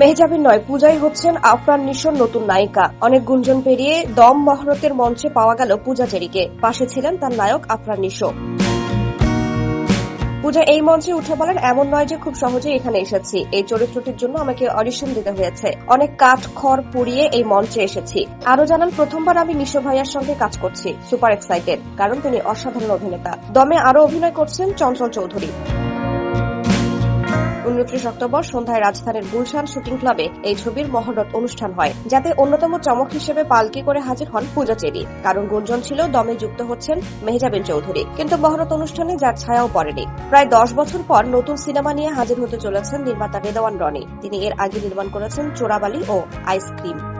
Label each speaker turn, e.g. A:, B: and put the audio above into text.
A: মেহজাবিন নয় পূজাই হচ্ছেন আফরান নিশোর নতুন নায়িকা। অনেক গুঞ্জন পেরিয়ে দম মহরতের মঞ্চে পাওয়া গেল পূজা চেরিকে পাশে ছিলেন তার নায়ক আফরান নিশো। পূজা এই মঞ্চে উঠে বলেন, এমন নয় যে খুব সহজেই এখানে এসেছি। এই চরিত্রটির জন্য আমাকে অডিশন দিতে হয়েছে। অনেক কাঠ, খড় পুড়িয়ে এই মঞ্চে এসেছি। আরও জানান, প্রথমবার আমি নিশো ভাইয়ার সঙ্গে কাজ করছি, সুপার এক্সাইটেড, কারণ তিনি অসাধারণ অভিনেতা। দমে আরও অভিনয় করছেন চঞ্চল চৌধুরী। উনত্রিশ অক্টোবর সন্ধ্যায় রাজধানীর গুলশান শুটিং ক্লাবে এই ছবির মহরত অনুষ্ঠান হয়, যাতে অন্যতম চমক হিসেবে পালকি করে হাজির হন পূজা চেরি কারণ গুঞ্জন ছিল, দমে যুক্ত হচ্ছেন মেহজাবিন চৌধুরী। কিন্তু মহরত অনুষ্ঠানে যার ছায়াও পড়েনি। প্রায় দশ বছর পর নতুন সিনেমা নিয়ে হাজির হতে চলেছেন নির্মাতা রেদওয়ান রনি। তিনি এর আগে নির্মাণ করেছেন চোরাবালি ও আইসক্রিম।